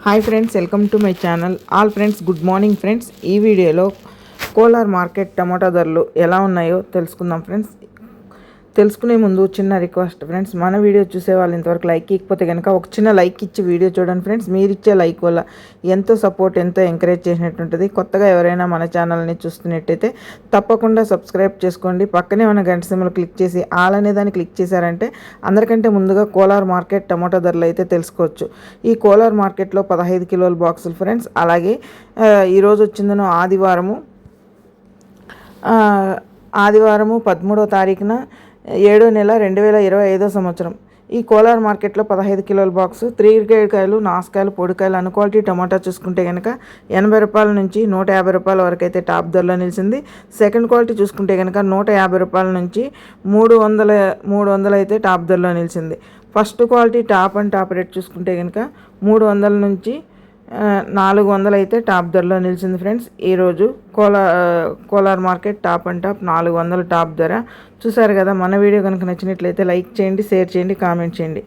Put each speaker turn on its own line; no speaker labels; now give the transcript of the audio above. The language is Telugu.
Hi friends welcome to my channel all friends good morning friends ఈ వీడియోలో కోలార్ మార్కెట్ టమాటా ధరలు ఎలా ఉన్నాయో తెలుసుకుందాం ఫ్రెండ్స్ తెలుసుకునే ముందు చిన్న రిక్వెస్ట్ ఫ్రెండ్స్. మన వీడియో చూసే వాళ్ళు ఇంతవరకు లైక్ ఇకపోతే కనుక ఒక చిన్న లైక్ ఇచ్చి వీడియో చూడండి ఫ్రెండ్స్. మీరు ఇచ్చే లైక్ వల్ల ఎంతో సపోర్ట్ ఎంతో ఎంకరేజ్ చేసినట్టుంటుంది. కొత్తగా ఎవరైనా మన ఛానల్ని చూస్తున్నట్టయితే తప్పకుండా సబ్స్క్రైబ్ చేసుకోండి. పక్కనే ఉన్న గంట సిమ్లు క్లిక్ చేసి ఆల్ అనే దాన్ని క్లిక్ చేశారంటే అందరికంటే ముందుగా కోలార్ మార్కెట్ టమాటో ధరలు అయితే తెలుసుకోవచ్చు. ఈ కోలార్ మార్కెట్లో పదహైదు కిలోల బాక్సులు ఫ్రెండ్స్. అలాగే ఈరోజు వచ్చిందను ఆదివారము ఆదివారము పదమూడవ తారీఖున ఏడో నెల రెండు వేల ఇరవై ఐదో సంవత్సరం. ఈ కోలార్ మార్కెట్లో పదహైదు కిలోల బాక్సు త్రీ కాయలు నాసుకాయలు పొడికాయలు అన్ క్వాలిటీ టమాటా చూసుకుంటే కనుక ఎనభై రూపాయల నుంచి నూట యాభై రూపాయల వరకు అయితే టాప్ ధరలో నిలిచింది. సెకండ్ క్వాలిటీ చూసుకుంటే కనుక నూట యాభై రూపాయల నుంచి మూడు వందల మూడు వందలు అయితే టాప్ ధరలో నిలిచింది. First quality top and top rate చూసుకుంటే కనుక మూడు వందల నుంచి నాలుగు వందలు అయితే టాప్ ధరలో నిలిచింది ఫ్రెండ్స్. ఈరోజు Kola Kolar market top and top నాలుగు వందలు టాప్ ధర. చూసారు కదా మన వీడియో కనుక నచ్చినట్లయితే లైక్ చేయండి షేర్ చేయండి కామెంట్ చేయండి.